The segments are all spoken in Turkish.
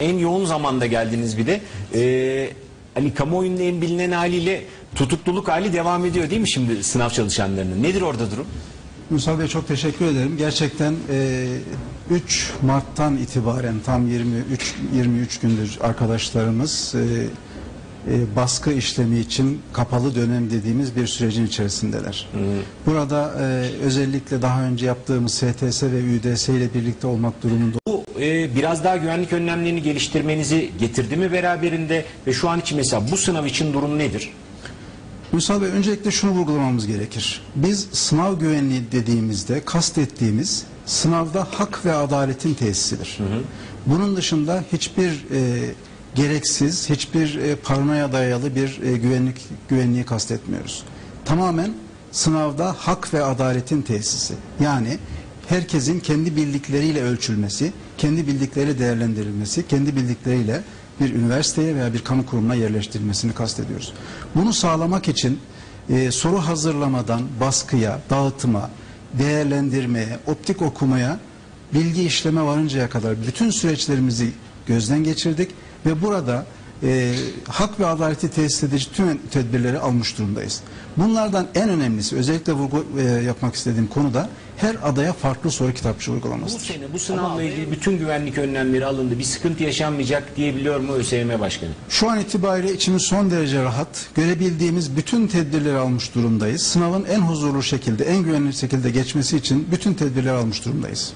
En yoğun zamanda geldiniz bir de. Ee, hani kamuoyunun en bilinen haliyle tutukluluk hali devam ediyor değil mi şimdi sınav çalışanlarının? Nedir orada durum? Musa Bey çok teşekkür ederim. Gerçekten e, 3 Mart'tan itibaren tam 23 23 gündür arkadaşlarımız e, e, baskı işlemi için kapalı dönem dediğimiz bir sürecin içerisindeler. Burada e, özellikle daha önce yaptığımız STS ve ÜDS ile birlikte olmak durumunda Bu e, biraz daha güvenlik önlemlerini geliştirmenizi getirdi mi beraberinde ve şu an için mesela bu sınav için durum nedir? Ünsal Bey öncelikle şunu vurgulamamız gerekir. Biz sınav güvenliği dediğimizde kastettiğimiz sınavda hak ve adaletin tesisidir. Bunun dışında hiçbir e, gereksiz, hiçbir e, paranoya dayalı bir e, güvenlik güvenliği kastetmiyoruz. Tamamen sınavda hak ve adaletin tesisi. Yani herkesin kendi bildikleriyle ölçülmesi, kendi bildikleriyle değerlendirilmesi, kendi bildikleriyle bir üniversiteye veya bir kamu kurumuna yerleştirilmesini kastediyoruz. Bunu sağlamak için e, soru hazırlamadan baskıya, dağıtıma, değerlendirmeye, optik okumaya, bilgi işleme varıncaya kadar bütün süreçlerimizi gözden geçirdik ve burada e, hak ve adaleti tesis edici tüm tedbirleri almış durumdayız. Bunlardan en önemlisi özellikle vurgu e, yapmak istediğim konu da her adaya farklı soru kitapçı Bu uygulamasıdır. sene bu sınavla ilgili bütün güvenlik önlemleri alındı. Bir sıkıntı yaşanmayacak diyebiliyor mu ÖSYM Başkanı? Şu an itibariyle içimiz son derece rahat. Görebildiğimiz bütün tedbirleri almış durumdayız. Sınavın en huzurlu şekilde, en güvenli şekilde geçmesi için bütün tedbirleri almış durumdayız.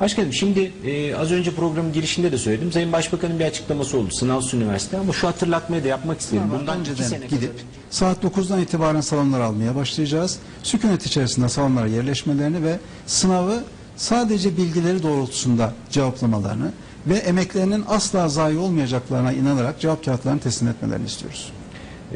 Başkanım şimdi e, az önce programın girişinde de söyledim. Sayın Başbakan'ın bir açıklaması oldu. Sınavsız üniversite ama şu hatırlatmayı da yapmak istedim. Bundan iki önceden sene gidip kadar- saat 9'dan itibaren salonları almaya başlayacağız. Sükunet içerisinde salonlara yerleşmelerini ve sınavı sadece bilgileri doğrultusunda cevaplamalarını ve emeklerinin asla zayi olmayacaklarına inanarak cevap kağıtlarını teslim etmelerini istiyoruz.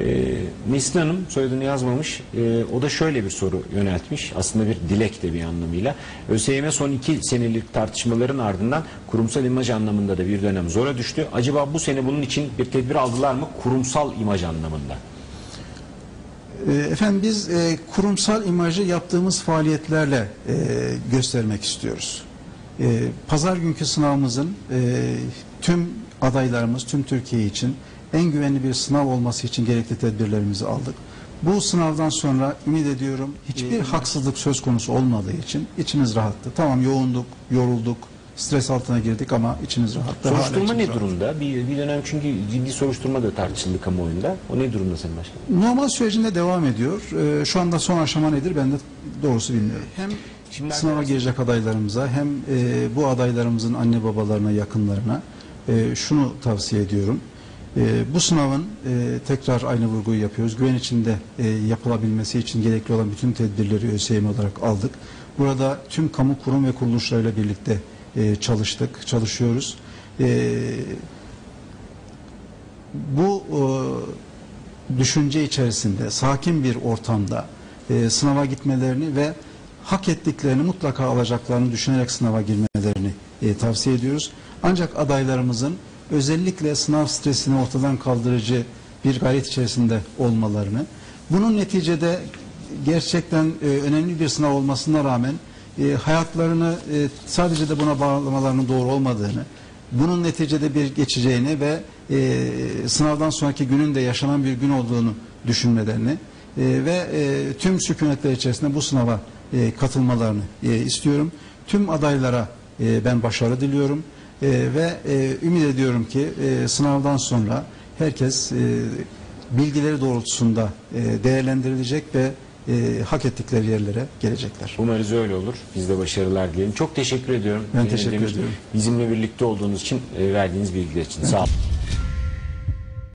Ee, Nesli Hanım soyadını yazmamış. Ee, o da şöyle bir soru yöneltmiş. Aslında bir dilek de bir anlamıyla. ÖSYM son iki senelik tartışmaların ardından kurumsal imaj anlamında da bir dönem zora düştü. Acaba bu sene bunun için bir tedbir aldılar mı? Kurumsal imaj anlamında. Ee, Efendim biz e, kurumsal imajı yaptığımız faaliyetlerle e, göstermek istiyoruz. E, Pazar günkü sınavımızın e, tüm adaylarımız, tüm Türkiye için en güvenli bir sınav olması için gerekli tedbirlerimizi aldık. Bu sınavdan sonra ümit ediyorum hiçbir haksızlık söz konusu olmadığı için içimiz rahattı. Tamam yoğunduk, yorulduk, stres altına girdik ama içimiz rahattı. Soruşturma içimiz ne rahat. durumda? Bir, bir dönem çünkü ciddi soruşturma da tartışıldı kamuoyunda. O ne durumda Sayın Başkanım? Normal sürecinde devam ediyor. Ee, şu anda son aşama nedir ben de doğrusu bilmiyorum. Hem Şimdi sınava arkadaşlar- girecek adaylarımıza hem e, bu adaylarımızın anne babalarına, yakınlarına e, şunu tavsiye ediyorum. E, bu sınavın e, tekrar aynı vurguyu yapıyoruz. Güven içinde e, yapılabilmesi için gerekli olan bütün tedbirleri ÖSYM olarak aldık. Burada tüm kamu kurum ve kuruluşlarıyla birlikte e, çalıştık, çalışıyoruz. E, bu e, düşünce içerisinde sakin bir ortamda e, sınava gitmelerini ve hak ettiklerini mutlaka alacaklarını düşünerek sınava girmelerini e, tavsiye ediyoruz. Ancak adaylarımızın özellikle sınav stresini ortadan kaldırıcı bir gayret içerisinde olmalarını, bunun neticede gerçekten e, önemli bir sınav olmasına rağmen e, hayatlarını e, sadece de buna bağlamalarının doğru olmadığını, bunun neticede bir geçeceğini ve e, sınavdan sonraki günün de yaşanan bir gün olduğunu düşünmelerini e, ve e, tüm sükunetler içerisinde bu sınava e, katılmalarını e, istiyorum. Tüm adaylara e, ben başarı diliyorum E, ve e, ümit ediyorum ki e, sınavdan sonra herkes e, bilgileri doğrultusunda e, değerlendirilecek ve e, hak ettikleri yerlere gelecekler. Umarız öyle olur. Biz de başarılar dileyelim. Çok teşekkür ediyorum. Ben Ee, teşekkür ediyorum. Bizimle birlikte olduğunuz için, e, verdiğiniz bilgiler için. Sağ olun.